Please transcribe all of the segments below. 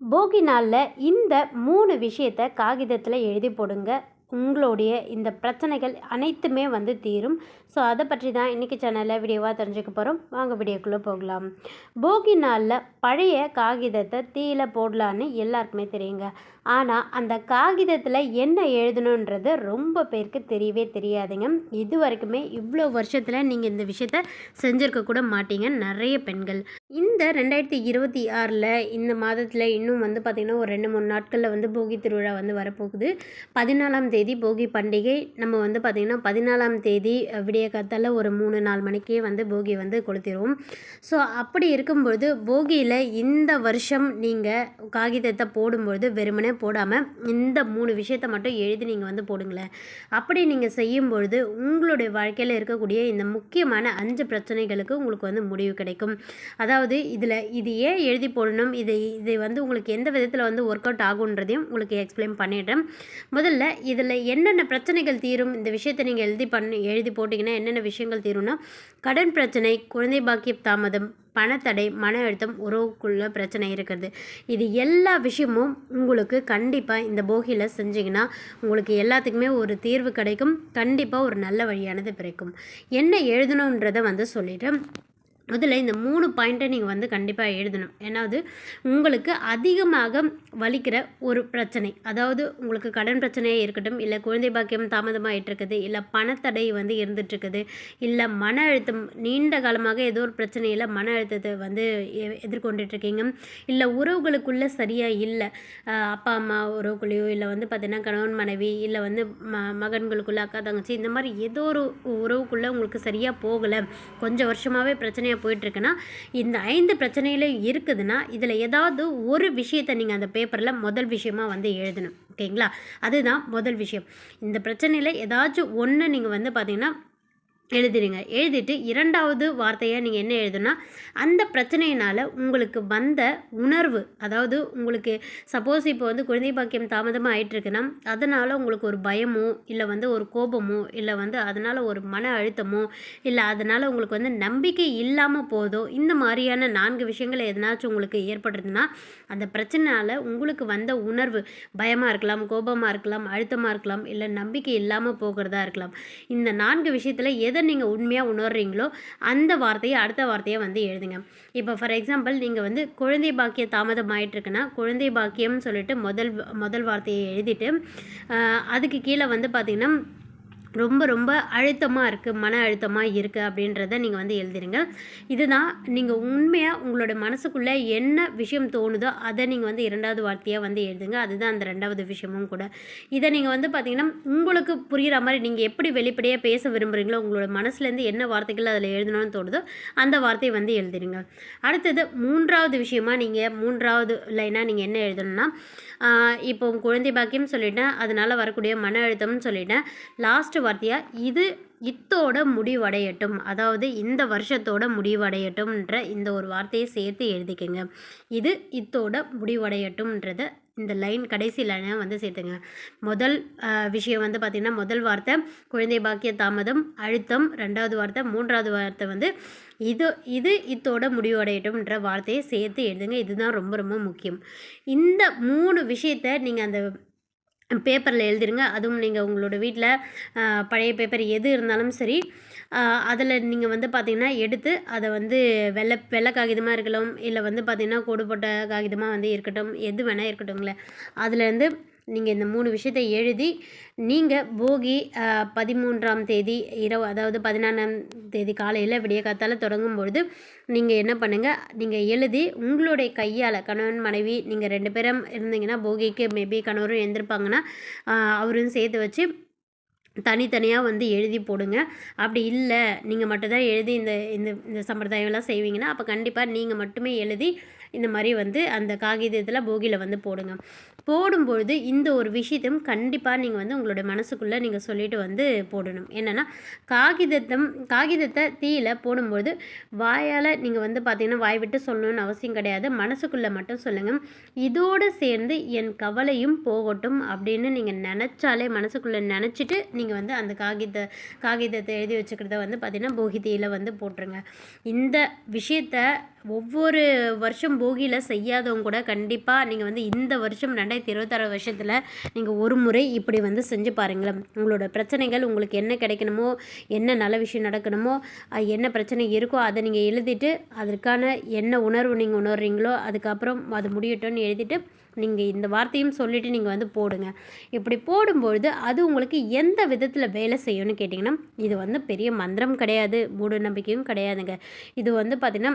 போகி நாளில் இந்த மூணு விஷயத்த காகிதத்தில் எழுதி போடுங்க. உங்களுடைய இந்த பிரச்சனைகள் அனைத்துமே வந்து தீரும். ஸோ அதை பற்றி தான் இன்றைக்கி சேனலில் வீடியோவாக தெரிஞ்சுக்க போகிறோம் வாங்க வீடியோக்குள்ளே போகலாம். போகி நாளில் பழைய காகிதத்தை தீயில போடலான்னு எல்லாருக்குமே தெரியுங்க. ஆனால் அந்த காகிதத்தில் என்ன எழுதணுன்றது ரொம்ப பேருக்கு தெரியவே தெரியாதுங்க. இது வரைக்குமே இவ்வளோ வருஷத்தில் நீங்கள் இந்த விஷயத்த செஞ்சுருக்க கூட மாட்டீங்க. நிறைய பெண்கள். இந்த ரெண்டாயிரத்தி இருபத்தி ஆறில் இந்த மாதத்தில் இன்னும் வந்து பார்த்திங்கன்னா ஒரு ரெண்டு மூணு நாட்களில் வந்து போகி திருவிழா வந்து வரப்போகுது. பதினாலாம் தேதி போகி பண்டிகை. நம்ம வந்து பார்த்திங்கன்னா பதினாலாம் தேதி விடிய காத்தால் ஒரு மூணு நாலு மணிக்கே வந்து போகி வந்து கொளுத்திடுவோம் ஸோ அப்படி இருக்கும்பொழுது போகியில் இந்த வருஷம் நீங்கள் காகிதத்தை போடும்பொழுது வெறுமனே போடாமல் இந்த மூணு விஷயத்தை மட்டும் எழுதி நீங்கள் வந்து போடுங்களேன். அப்படி நீங்கள் செய்யும் பொழுது உங்களுடைய வாழ்க்கையில் இருக்கக்கூடிய இந்த முக்கியமான அஞ்சு பிரச்சனைகளுக்கு உங்களுக்கு வந்து முடிவு கிடைக்கும். அதாவது இதில் இது ஏன் எழுதி போடணும்? இது இது வந்து உங்களுக்கு எந்த விதத்தில் வந்து ஒர்க் அவுட் ஆகுன்றதையும் உங்களுக்கு எக்ஸ்பிளைன் பண்ணிடுறேன். முதல்ல இதில் என்னென்ன பிரச்சனைகள் தீரும்? இந்த விஷயத்தை நீங்கள் எழுதி பண்ணி எழுதி போட்டிங்கன்னா என்னென்ன விஷயங்கள் தீரும்னா கடன் பிரச்சனை குழந்தை பாக்கிய தாமதம் பணத்தடை மன அழுத்தம் உறவுக்குள்ள பிரச்சனை இருக்கிறது. இது எல்லா விஷயமும் உங்களுக்கு கண்டிப்பாக இந்த போகியில் செஞ்சிங்கன்னா உங்களுக்கு எல்லாத்துக்குமே ஒரு தீர்வு கிடைக்கும். கண்டிப்பாக ஒரு நல்ல வழியானது பிறக்கும். என்ன எழுதணுன்றதை வந்து சொல்லிவிட்டு அதில் இந்த மூணு பாயிண்ட்டை நீங்கள் வந்து கண்டிப்பாக எழுதணும். ஏன்னாவது உங்களுக்கு அதிகமாக வலிக்கிற ஒரு பிரச்சனை அதாவது உங்களுக்கு கடன் பிரச்சனையாக இருக்கட்டும் இல்லை குழந்தை பாக்கியம் தாமதமாகிட்டு இருக்குது இல்லை பணத்தடை வந்து இருந்துகிட்ருக்குது இல்லை மன அழுத்தம் நீண்ட காலமாக ஏதோ ஒரு பிரச்சனையில் மன அழுத்தத்தை வந்து எ- எதிர்கொண்டுட்ருக்கீங்க இல்லை உறவுகளுக்குள்ளே சரியாக இல்லை அப்பா அம்மா உறவுக்குள்ளேயோ இல்லை வந்து பார்த்திங்கன்னா கணவன் மனைவி இல்லை வந்து ம மகன்களுக்குள்ளே அக்கா தங்கச்சி இந்த மாதிரி ஏதோ ஒரு உறவுக்குள்ளே உங்களுக்கு சரியாக போகலை கொஞ்சம் வருஷமாகவே பிரச்சனையாக போயிட்டுருக்குன்னா இந்த ஐந்து பிரச்சனையில் இருக்குதுன்னா இதில் ஏதாவது ஒரு விஷயத்தை நீங்கள் அந்த பேப்பரில் முதல் விஷயமா வந்து எழுதணும். ஓகேங்களா? அதுதான் முதல் விஷயம். இந்த பிரச்சனையில் ஏதாச்சும் ஒன்று நீங்கள் வந்து பார்த்தீங்கன்னா எழுதிடுங்க எழுதிட்டு இரண்டாவது வார்த்தையை நீங்கள் என்ன எழுதுனா அந்த பிரச்சனையினால் உங்களுக்கு வந்த உணர்வு அதாவது உங்களுக்கு சப்போஸ் இப்போ வந்து குழந்தை பாக்கியம் தாமதமாக ஆயிட்டுருக்குன்னா அதனால் உங்களுக்கு ஒரு பயமோ இல்லை வந்து ஒரு கோபமோ இல்லை வந்து அதனால் ஒரு மன அழுத்தமோ இல்லை அதனால் உங்களுக்கு வந்து நம்பிக்கை இல்லாமல் போதோ இந்த மாதிரியான நான்கு விஷயங்கள் எதனாச்சும் உங்களுக்கு ஏற்படுறதுன்னா அந்த பிரச்சனையால் உங்களுக்கு வந்த உணர்வு பயமாக இருக்கலாம் கோபமாக இருக்கலாம் அழுத்தமாக இருக்கலாம் இல்லை நம்பிக்கை இல்லாமல் போகிறதா இருக்கலாம். இந்த நான்கு விஷயத்தில் எது நீங்கள் உண்மையாக உணர்றீங்களோ அந்த வார்த்தையை அடுத்த வார்த்தையை வந்து எழுதுங்க. இப்போ ஃபார் எக்ஸாம்பிள் நீங்கள் வந்து குழந்தை பாக்கிய தாமதம் ஆயிட்டிருக்குன்னா குழந்தை பாக்கியம்னு சொல்லிட்டு முதல் முதல் வார்த்தையை எழுதிட்டு அதுக்கு கீழே வந்து பார்த்திங்கன்னா ரொம்ப ரொம்ப அழுத்தமாக இருக்குது மன அழுத்தமாக இருக்குது அப்படின்றத நீங்கள் வந்து எழுதிடுங்க இதுதான் நீங்கள் உண்மையாக உங்களோட மனசுக்குள்ளே என்ன விஷயம் தோணுதோ அதை நீங்கள் வந்து இரண்டாவது வார்த்தையாக வந்து எழுதுங்க. அதுதான் அந்த ரெண்டாவது விஷயமும் கூட. இதை நீங்கள் வந்து பார்த்தீங்கன்னா உங்களுக்கு புரிகிற மாதிரி நீங்கள் எப்படி வெளிப்படையாக பேச விரும்புகிறீங்களோ உங்களோட மனசுலேருந்து என்ன வார்த்தைகள் அதில் எழுதணும்னு தோணுதோ அந்த வார்த்தையை வந்து எழுதிடுங்க அடுத்தது மூன்றாவது விஷயமா நீங்கள் மூன்றாவது லைனாக நீங்கள் என்ன எழுதணும்னா இப்போ குழந்தை பாக்கியம் சொல்லிட்டேன். அதனால் வரக்கூடிய மன அழுத்தம்னு சொல்லிட்டேன். லாஸ்ட்டு வார்த்தையாக இது இத்தோட முடிவடையட்டும். அதாவது இந்த வருஷத்தோட முடிவடையட்டும்ன்ற இந்த ஒரு வார்த்தையை சேர்த்து எழுதிக்கங்க. இது இத்தோட முடிவடையட்டும்ன்றத இந்த லைன் கடைசி லைனை வந்து சேர்த்துங்க. முதல் விஷயம் வந்து பார்த்திங்கன்னா முதல் வார்த்தை குழந்தை பாக்கிய தாமதம் அழுத்தம் ரெண்டாவது வார்த்தை மூன்றாவது வார்த்தை வந்து இது இது இத்தோட முடிவடையட்டும்ன்ற வார்த்தையை சேர்த்து எழுதுங்க. இதுதான் ரொம்ப ரொம்ப முக்கியம். இந்த மூணு விஷயத்தை நீங்கள் அந்த பேப்பரில் எழுதிருங்க. அதுவும் நீங்கள் உங்களோட வீட்டில் பழைய பேப்பர் எது இருந்தாலும் சரி அதில் நீங்கள் வந்து பார்த்தீங்கன்னா எடுத்து அதை வந்து வெள்ளை வெள்ளை காகிதமாக இருக்கலாம் இல்லை வந்து பார்த்தீங்கன்னா கோடு போட்ட காகிதமாக வந்து இருக்கட்டும் எது வேணால் இருக்கட்டும்ங்களே அதுலேருந்து நீங்கள் இந்த மூணு விஷயத்தை எழுதி நீங்கள் போகி பதிமூன்றாம் தேதி இரவு அதாவது பதினாறாம் தேதி காலையில் விடிய காத்தால் தொடங்கும் பொழுது நீங்கள் என்ன பண்ணுங்கள் நீங்கள் எழுதி உங்களுடைய கையால் கணவன் மனைவி நீங்கள் ரெண்டு பேரும் இருந்தீங்கன்னா போகிக்கு மேபி கணவரும் எழுந்திருப்பாங்கன்னா அவரும் சேர்த்து வச்சு தனித்தனியாக வந்து எழுதி போடுங்க. அப்படி இல்லை நீங்கள் மட்டும்தான் எழுதி இந்த இந்த இந்த சம்பிரதாயம்லாம் செய்வீங்கன்னா அப்போ கண்டிப்பாக நீங்கள் மட்டுமே எழுதி இந்த மாதிரி வந்து அந்த காகிதத்தில் போகியில் வந்து போடுங்க. போடும்பொழுது இந்த ஒரு விஷயத்தையும் கண்டிப்பாக நீங்கள் வந்து உங்களுடைய மனசுக்குள்ளே நீங்கள் சொல்லிட்டு வந்து போடணும். என்னென்னா காகிதத்தம் காகிதத்தை தீயில் போடும்போது வாயால் நீங்கள் வந்து பார்த்தீங்கன்னா வாய் விட்டு சொல்லணும்னு அவசியம் கிடையாது. மனசுக்குள்ளே மட்டும் சொல்லுங்கள் இதோடு சேர்ந்து என் கவலையும் போகட்டும் அப்படின்னு நீங்கள் நினச்சாலே மனசுக்குள்ளே நினச்சிட்டு நீங்கள் நீங்கள் வந்து அந்த காகித காகிதத்தை எழுதி வச்சுக்கிறத வந்து பார்த்தீங்கன்னா போகிதியில் வந்து போட்டுருங்க. இந்த விஷயத்த ஒவ்வொரு வருஷம் போகியில் செய்யாதவங்க கூட கண்டிப்பாக நீங்கள் வந்து இந்த வருஷம் ரெண்டாயிரத்தி இருபத்தாறு வருஷத்தில் நீங்கள் ஒரு முறை இப்படி வந்து செஞ்சு பாருங்களேன். உங்களோட பிரச்சனைகள் உங்களுக்கு என்ன கிடைக்கணுமோ என்ன நல்ல விஷயம் நடக்கணுமோ என்ன பிரச்சனை இருக்கோ அதை நீங்கள் எழுதிட்டு அதற்கான என்ன உணர்வு நீங்கள் உணர்றீங்களோ அதுக்கப்புறம் அது முடியட்டும்னு எழுதிட்டு நீங்கள் இந்த வார்த்தையும் சொல்லிவிட்டு நீங்கள் வந்து போடுங்க. இப்படி போடும்பொழுது அது உங்களுக்கு எந்த விதத்தில் வேலை செய்யும்னு கேட்டிங்கன்னா இது வந்து பெரிய மந்திரம் கிடையாது மூட நம்பிக்கையும் கிடையாதுங்க. இது வந்து பார்த்திங்கன்னா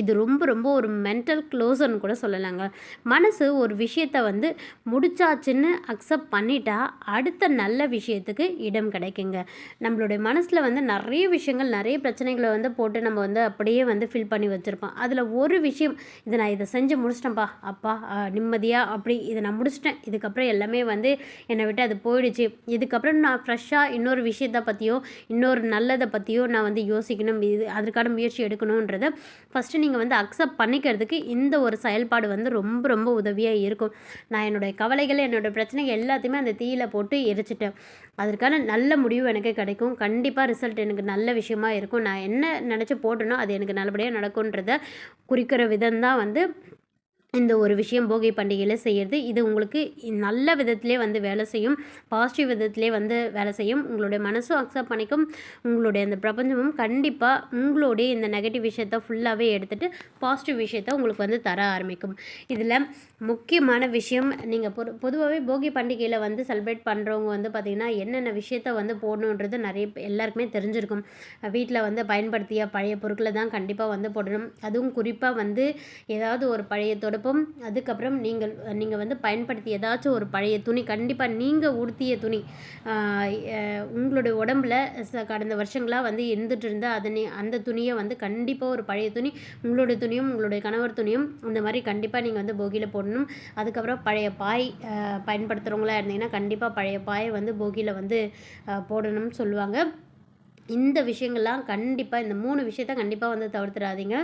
இது ரொம்ப ரொம்ப ஒரு மென்டல் க்ளோஸ்ன்னு கூட சொல்லலாங்க. மனசு ஒரு விஷயத்தை வந்து முடிச்சாச்சுன்னு அக்செப்ட் பண்ணிட்டா அடுத்த நல்ல விஷயத்துக்கு இடம் கிடைக்குங்க. நம்மளுடைய மனசில் வந்து நிறைய விஷயங்கள் நிறைய பிரச்சனைகளை வந்து போட்டு நம்ம வந்து அப்படியே வந்து ஃபில் பண்ணி வச்சுருப்போம். அதில் ஒரு விஷயம் இதை நான் இதை செஞ்சு முடிச்சிட்டேன்ப்பா அப்பா நிம்மதியாக அப்படி இதை நான் முடிச்சிட்டேன். இதுக்கப்புறம் எல்லாமே வந்து என்னை விட்டு அது போயிடுச்சு. இதுக்கப்புறம் நான் ஃப்ரெஷ்ஷாக இன்னொரு விஷயத்தை பற்றியோ இன்னொரு நல்லதை பற்றியோ நான் வந்து யோசிக்கணும். இது அதற்கான முயற்சி எடுக்கணுன்றதை ஃபஸ்ட்டு நீங்கள் வந்து அக்செப்ட் பண்ணிக்கிறதுக்கு இந்த ஒரு செயல்பாடு வந்து ரொம்ப ரொம்ப உதவியாக இருக்கும். நான் என்னுடைய கவலைகள் என்னோடய பிரச்சனைகள் எல்லாத்தையுமே அந்த தீயில் போட்டு எரிச்சிட்டேன். அதற்கான நல்ல முடிவு எனக்கு கிடைக்கும். கண்டிப்பாக ரிசல்ட் எனக்கு நல்ல விஷயமா இருக்கும். நான் என்ன நினச்சி போட்டேனோ அது எனக்கு நல்லபடியாக நடக்கும்ன்றத குறிக்கிற விதம் தான் வந்து இந்த ஒரு விஷயம் போகி பண்டிகையில் செய்கிறது இது உங்களுக்கு நல்ல விதத்திலே வந்து வேலை செய்யும். பாசிட்டிவ் விதத்திலே வந்து வேலை செய்யும். உங்களுடைய மனசும் அக்செப்ட் பண்ணிக்கும். உங்களுடைய அந்த பிரபஞ்சமும் கண்டிப்பாக உங்களுடைய இந்த நெகட்டிவ் விஷயத்த ஃபுல்லாகவே எடுத்துகிட்டு பாசிட்டிவ் விஷயத்த உங்களுக்கு வந்து தர ஆரம்பிக்கும். இதில் முக்கியமான விஷயம் நீங்கள் பொ பொதுவாகவே போகி பண்டிகையில் வந்து செலிப்ரேட் பண்ணுறவங்க வந்து பார்த்திங்கன்னா என்னென்ன விஷயத்த வந்து போடணுன்றது நிறைய எல்லாருக்குமே தெரிஞ்சிருக்கும். வீட்டில் வந்து பயன்படுத்திய பழைய பொருட்களை தான் கண்டிப்பாக வந்து போடணும். அதுவும் குறிப்பாக வந்து ஏதாவது ஒரு பழைய கொடுப்போம் அதுக்கப்புறம் நீங்கள் நீங்கள் வந்து பயன்படுத்தி ஏதாச்சும் ஒரு பழைய துணி கண்டிப்பாக நீங்கள் உடுத்திய துணி உங்களுடைய உடம்புல கடந்த வருஷங்களாக வந்து இருந்துட்டு இருந்தால் அதனை அந்த துணியை வந்து கண்டிப்பாக ஒரு பழைய துணி உங்களுடைய துணியும் உங்களுடைய கணவர் துணியும் அந்த மாதிரி கண்டிப்பாக நீங்கள் வந்து போகியில் போடணும். அதுக்கப்புறம் பழைய பாய் பயன்படுத்துகிறவங்களா இருந்தீங்கன்னா கண்டிப்பாக பழைய பாயை வந்து போகியில் வந்து போடணும்னு சொல்லுவாங்க. இந்த விஷயங்கள்லாம் கண்டிப்பாக இந்த மூணு விஷயத்த கண்டிப்பாக வந்து தவிர்த்துடாதீங்க.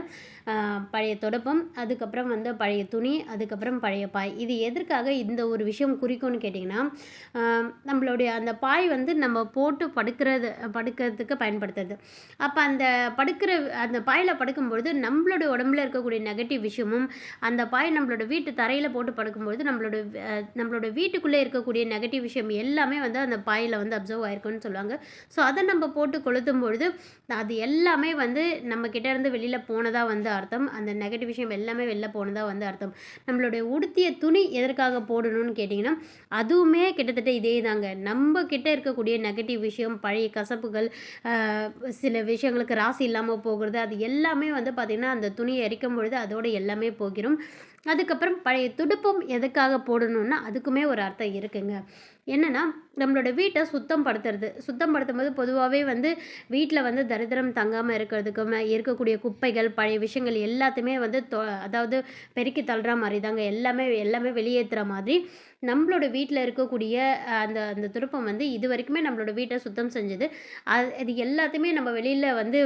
பழைய தொடப்பம் அதுக்கப்புறம் வந்து பழைய துணி அதுக்கப்புறம் பழைய பாய். இது எதற்காக இந்த ஒரு விஷயம் குறிக்கும்னு கேட்டிங்கன்னா நம்மளுடைய அந்த பாய் வந்து நம்ம போட்டு படுக்கிறது படுக்கிறதுக்கு பயன்படுத்துறது. அப்போ அந்த படுக்கிற அந்த பாயில் படுக்கும்பொழுது நம்மளுடைய உடம்புல இருக்கக்கூடிய நெகட்டிவ் விஷயமும் அந்த பாய் நம்மளோட வீட்டு தரையில் போட்டு படுக்கும்பொழுது நம்மளோட நம்மளோட வீட்டுக்குள்ளே இருக்கக்கூடிய நெகட்டிவ் விஷயம் எல்லாமே வந்து அந்த பாயில் வந்து அப்சர்வ் ஆயிருக்குன்னு சொல்லுவாங்க. ஸோ அதை நம்ம போட்டு கொளுத்தும் பொழுது அது எல்லாமே வந்து நம்ம கிட்டேருந்து வெளியில் போனதாக வந்து அர்த்தம். அந்த நெகட்டிவ் விஷயம் எல்லாமே வெளில போனதாக வந்து அர்த்தம். நம்மளுடைய உடுத்திய துணி எதற்காக போடணும்னு கேட்டிங்கன்னா அதுவுமே கிட்டத்தட்ட இதே தாங்க நம்ம கிட்ட இருக்கக்கூடிய நெகட்டிவ் விஷயம் பழைய கசப்புகள் சில விஷயங்களுக்கு ராசி இல்லாமல் போகிறது அது எல்லாமே வந்து பார்த்திங்கன்னா அந்த துணியை எரிக்கும் பொழுது அதோடு எல்லாமே போகிறோம் அதுக்கப்புறம் பழைய துடுப்பம் எதுக்காக போடணுன்னா அதுக்குமே ஒரு அர்த்தம் இருக்குங்க. என்னென்னா நம்மளோட வீட்டை சுத்தம் படுத்துறது. சுத்தம் படுத்தும் போது பொதுவாகவே வந்து வீட்டில் வந்து தரித்திரம் தங்காமல் இருக்கிறதுக்குமே இருக்கக்கூடிய குப்பைகள் பழைய விஷயங்கள் எல்லாத்தையுமே வந்து தொ அதாவது பெருக்கி தள்ளுற மாதிரி தாங்க எல்லாமே எல்லாமே வெளியேற்றுற மாதிரி நம்மளோட வீட்டில் இருக்கக்கூடிய அந்த அந்த துடுப்பம் வந்து இது வரைக்குமே நம்மளோட வீட்டை சுத்தம் செஞ்சது. அது இது எல்லாத்தையுமே நம்ம வெளியில் வந்து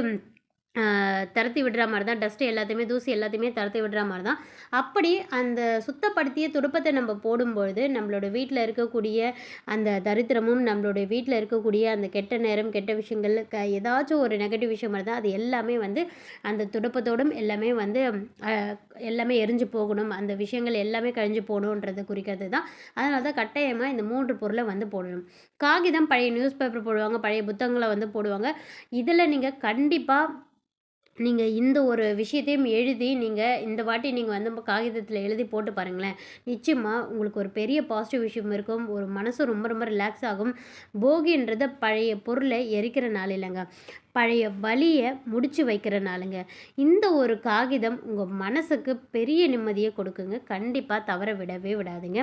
திரத்தி விடுற மாதிரி தான் டஸ்ட்டு எல்லாத்தையுமே தூசி எல்லாத்தையுமே திரத்தி விடுற மாதிரி தான். அப்படி அந்த சுத்தப்படுத்திய துடுப்பத்தை நம்ம போடும்பொழுது நம்மளோட வீட்டில் இருக்கக்கூடிய அந்த தரித்திரமும் நம்மளுடைய வீட்டில் இருக்கக்கூடிய அந்த கெட்ட நேரம் கெட்ட விஷயங்கள் க ஏதாச்சும் ஒரு நெகட்டிவ் விஷயம் இருந்தால் அது எல்லாமே வந்து அந்த துடுப்பத்தோடும் எல்லாமே வந்து எல்லாமே எரிஞ்சு போகணும். அந்த விஷயங்கள் எல்லாமே கழிஞ்சு போகணுன்றதை குறிக்கிறது தான். அதனால தான் கட்டாயமாக இந்த மூன்று பொருளை வந்து போடணும். காகிதம் பழைய நியூஸ் பேப்பர் போடுவாங்க பழைய புத்தகங்களை வந்து போடுவாங்க. இதில் நீங்கள் கண்டிப்பாக நீங்கள் இந்த ஒரு விஷயத்தையும் எழுதி நீங்கள் இந்த வாட்டி நீங்கள் வந்து காகிதத்தில் எழுதி போட்டு பாருங்களேன். நிச்சயமாக உங்களுக்கு ஒரு பெரிய பாசிட்டிவ் விஷயம் இருக்கும். ஒரு மனசு ரொம்ப ரொம்ப ரிலாக்ஸ் ஆகும். போகின்றத பழைய பொருளை எரிக்கிற நாள் இல்லைங்க. பழைய வழியை முடித்து வைக்கிற நாளுங்க. இந்த ஒரு காகிதம் உங்கள் மனசுக்கு பெரிய நிம்மதியை கொடுக்குங்க. கண்டிப்பாக தவற விடவே விடாதுங்க.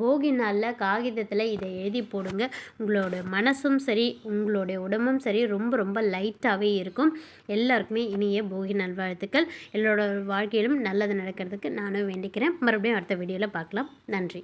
போகி நாளில் காகிதத்தில் இதை எழுதி போடுங்க. உங்களோட மனசும் சரி உங்களுடைய உடம்பும் சரி ரொம்ப ரொம்ப லைட்டாகவே இருக்கும். எல்லாருக்குமே இனிய போகி நல்வாழ்த்துக்கள். எல்லோட வாழ்க்கையிலும் நல்லது நடக்கிறதுக்கு நானும் வேண்டிக்கிறேன். மறுபடியும் அடுத்த வீடியோவில் பார்க்கலாம் நன்றி.